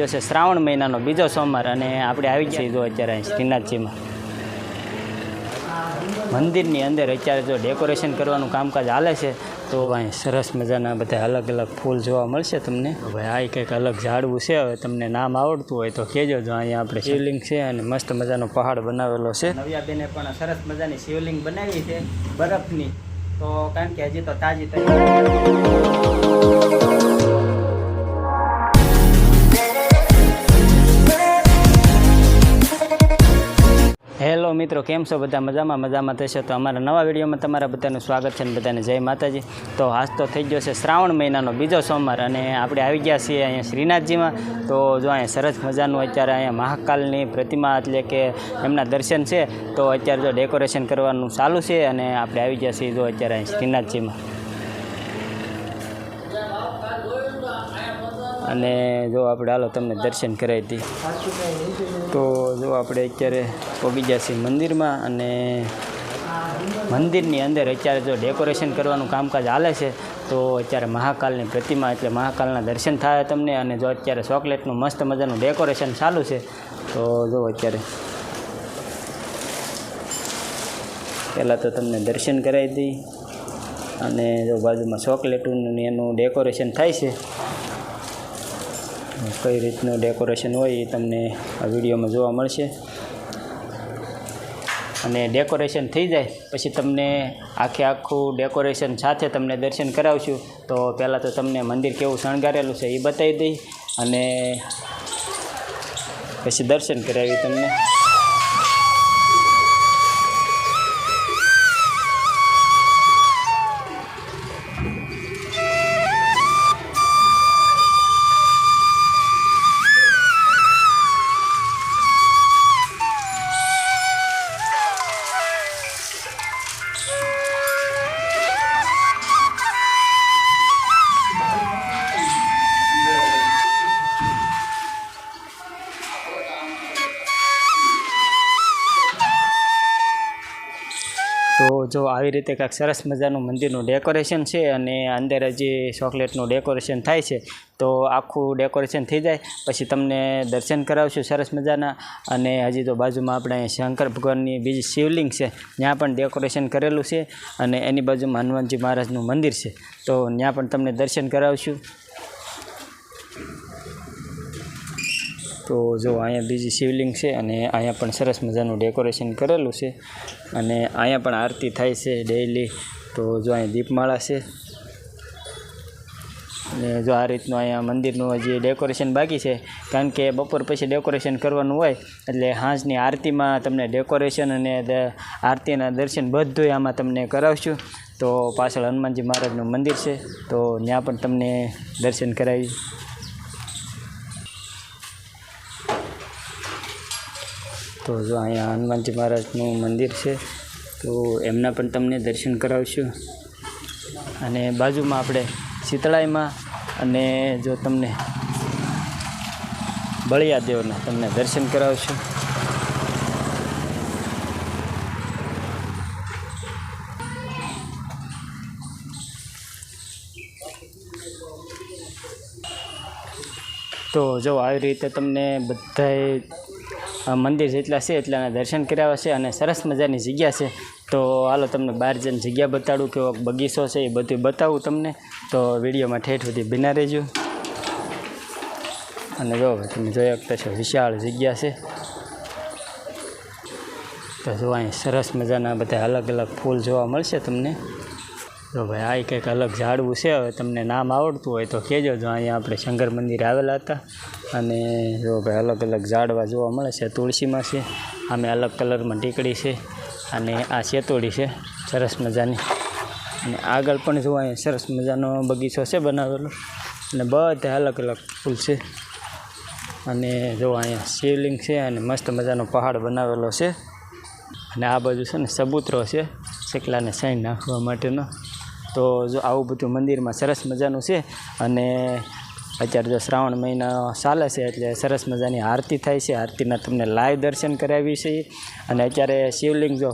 ગયો છે શ્રાવણ મહિનાનો બીજો સોમવાર અને આપણે આવી ગયા જો અત્યારે અહીં શ્રીનાથજીમાં. મંદિરની અંદર અત્યારે જો ડેકોરેશન કરવાનું કામકાજ હાલે છે, તો અહીં સરસ મજાના બધા અલગ અલગ ફૂલ જોવા મળશે તમને. ભાઈ આ કંઈક અલગ ઝાડવું છે, હવે તમને નામ આવડતું હોય તો કહેજો જો અહીંયા આપણે શિવલિંગ છે અને મસ્ત મજાનો પહાડ બનાવેલો છે. નવ્યાબેને પણ સરસ મજાની શિવલિંગ બનાવી છે, બરફની. તો કારણ કે હજી તો તાજી હેલો મિત્રો, કેમ છો બધા? મજામાં મજામાં થશે તો અમારા નવા વિડીયોમાં તમારા બધાનું સ્વાગત છે અને બધાને જય માતાજી. તો આજ તો થઈ ગયો છે શ્રાવણ મહિનાનો બીજો સોમવાર અને આપણે આવી ગયા છીએ અહીંયા શ્રીનાથજીમાં. તો જો અહીંયા સરસ મજાનું અત્યારે અહીંયા મહાકાલની પ્રતિમા એટલે કે એમના દર્શન છે. તો અત્યારે જો ડેકોરેશન કરવાનું ચાલુ છે અને આપણે આવી ગયા છીએ જો અત્યારે અહીં શ્રીનાથજીમાં. અને જો આપણે હાલો તમને દર્શન કરાવી દઈએ. તો જો આપણે અત્યારે ગયા છીએ મંદિરમાં અને મંદિરની અંદર અત્યારે જો ડેકોરેશન કરવાનું કામકાજ હાલે છે, તો અત્યારે મહાકાલની પ્રતિમા એટલે મહાકાલના દર્શન થાય તમને અને જો અત્યારે ચોકલેટનું મસ્ત મજાનું ડેકોરેશન ચાલુ છે, તો જો અત્યારે પહેલાં તો તમને દર્શન કરાવી દઈ અને જો બાજુમાં ચોકલેટનું એનું ડેકોરેશન થાય છે કઈ રીતનું ડેકોરેશન હોય એ તમને આ વિડીયોમાં જોવા મળશે. અને ડેકોરેશન થઈ જાય, પછી તમને આખે આખું ડેકોરેશન સાથે તમને દર્શન કરાવશું. તો પહેલાં તો તમને મંદિર કેવું શણગારેલું છે એ બતાવી દઈ અને પછી દર્શન કરાવી તમને. જો આવી રીતે કાંઈક સરસ મજાનું મંદિરનું ડેકોરેશન છે અને અંદર હજી ચોકલેટનું ડેકોરેશન થાય છે, તો આખું ડેકોરેશન થઈ જાય. પછી તમને દર્શન કરાવશું સરસ મજાના. અને હજી તો બાજુમાં આપણે શંકર ભગવાનની બીજી શિવલિંગ છે, ત્યાં પણ ડેકોરેશન કરેલું છે. અને એની બાજુમાં હનુમાનજી મહારાજનું મંદિર છે, તો ત્યાં પણ તમને દર્શન કરાવશું. તો જો અહીંયા બીજી શિવલિંગ છે અને અહીંયા પણ સરસ મજાનું ડેકોરેશન કરેલું છે અને અહીંયા પણ આરતી થાય છે ડેઈલી તો જો અહીંયા દીપમાળા છે. અને જો આ રીતનું અહીંયા મંદિરનું હજી ડેકોરેશન બાકી છે. કારણ કે બપોર પછી ડેકોરેશન કરવાનું હોય એટલે સાંજની આરતીમાં તમને ડેકોરેશન અને આરતીના દર્શન બધું આમાં તમને કરાવશું. તો પાછળ હનુમાનજી મહારાજનું મંદિર છે. તો ત્યાં પણ તમને દર્શન કરાવી તો જો અહીંયા હનુમાનજી મહારાજનું મંદિર છે, તો એમના પણ તમને દર્શન કરાવશું. અને બાજુમાં આપણે શીતળાઈમાં અને જો તમને બળિયાદેવના તમને દર્શન કરાવશું. તો જો આવી રીતે તમને બધાય આ મંદિર જેટલા છે એટલાના દર્શન કર્યા છે અને સરસ મજાની જગ્યા છે. તો હાલો તમને બહાર જઈને જગ્યા બતાડું કેવો બગીચો છે એ બધું બતાવું તમને. તો વિડીયોમાં ઠેઠ સુધી બિના રહેજો. અને જો તમે જોઈ શકતા છો વિશાળ જગ્યા છે. તો જો અહીં સરસ મજાના બધા અલગ અલગ ફૂલ જોવા મળશે તમને. તો ભાઈ, આ કંઈક અલગ ઝાડવું છે. હવે તમને નામ આવડતું હોય તો કહેજો. જો અહીંયા આપણે શંકર મંદિર આવેલા હતા અને જો ભાઈ, અલગ અલગ ઝાડવા જોવા મળે છે. તુલસીમાં છે, આમે અલગ કલરમાં ટીકડી છે અને આ શેતોડી છે. સરસ મજાની. અને આગળ પણ જો અહીંયા સરસ મજાનો બગીચો છે બનાવેલો. અને બધા અલગ અલગ ફૂલ છે. અને જો અહીંયા શિવલિંગ છે અને મસ્ત મજાનો પહાડ બનાવેલો છે. અને આ બાજુ છે ને સબૂતરો છે. શેકલાને સાઈન નાખવા માટેનો. તો જો આવું બધું મંદિરમાં સરસ મજાનું છે અને અત્યારે જો શ્રાવણ મહિના ચાલે છે એટલે સરસ મજાની આરતી થાય છે. આરતીના તમને લાઈવ દર્શન કરાવી છે અને અત્યારે શિવલિંગ જો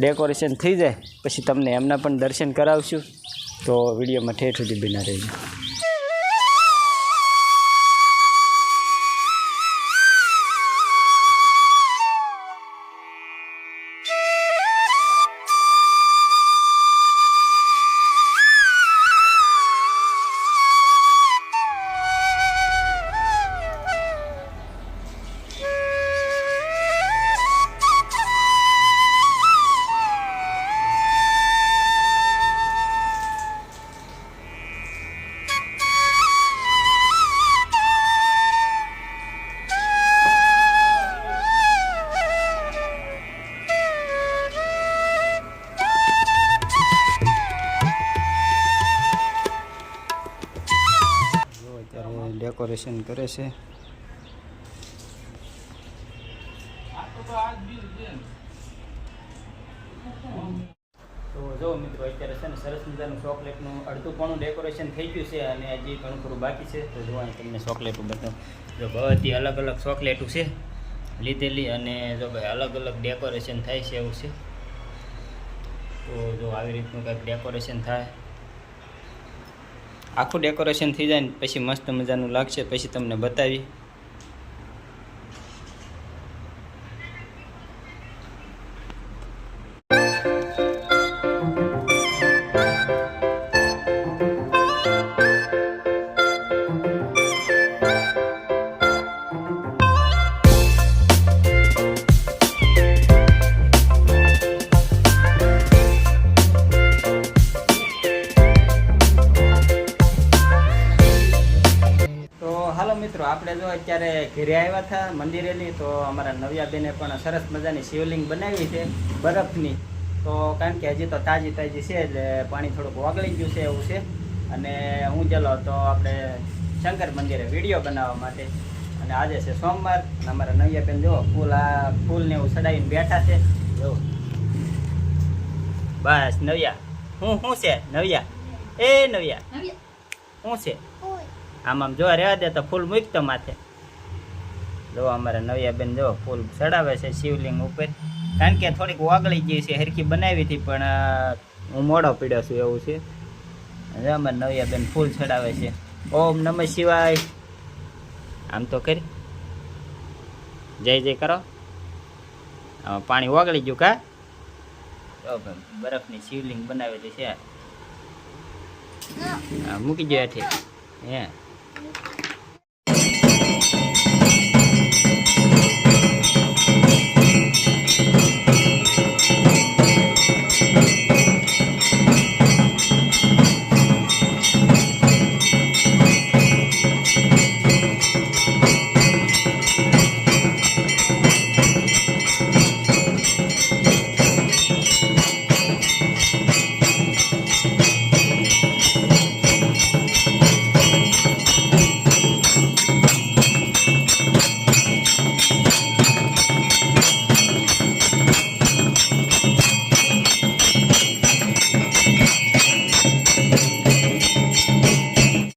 ડેકોરેશન થઈ જાય, પછી તમને એમના પણ દર્શન કરાવશું. તો વિડીયોમાં ઠેઠ સુધી બિના રહેજો ડેકોરેશન કરે છે. તો જો મિત્રો, અત્યારે છે ને સરસ મજાનું ચોકલેટનું અડધું પણ ડેકોરેશન થઈ ગયું છે અને હજી ઘણું ખરું બાકી છે. તો જો તમને ચોકલેટું બતાવું જો બધી અલગ અલગ ચોકલેટું છે લીધેલી અને જો ભાઈ અલગ અલગ ડેકોરેશન થાય છે એવું છે. તો જો આવી રીતનું કંઈક ડેકોરેશન થાય. આખું ડેકોરેશન થઈ જાય ને પછી મસ્ત મજાનું લાગશે પછી તમને બતાવી આપણે જો અત્યારે ઘરે આવ્યા હતા મંદિરેની તો અમારા નવ્યાબેને પણ સરસ મજાની શિવલિંગ બનાવી છે બરફની. તો કારણ કે હજી તો તાજી તાજી છે એટલે પાણી થોડુંક ઓગળી ગયું છે એવું છે. અને હું ચલો તો આપણે શંકર મંદિરે વીડિયો બનાવવા માટે. અને આજે છે સોમવાર અને અમારા નવ્યાબેન જો ફૂલ આ ફૂલને એવું ચડાવીને બેઠા છે. જો. બસ નવ્યા. હું શું છે? નવ્યા. એ નવ્યા. શું છે? આમ આમ જોવા રહેવા દે તો ફૂલ મૂકતો માથે. જો અમારા નવિયાબેન જો ફૂલ ચડાવે છે શિવલિંગ ઉપર. કારણ કે થોડીક ઓગળી ગઈ છે, હરખી બનાવી હતી, પણ હું મોડો પીડ્યો છું એવું છે. હવે અમારા નવિયાબેન ફૂલ ચડાવે છે. ઓમ નમઃ શિવાય. આમ તો કરી. જય જય કરો. પાણી ઓગળી ગયું કા? જો બરફની શિવલિંગ બનાવેલી છે. મૂકી દો હેઠે હે. Thank you.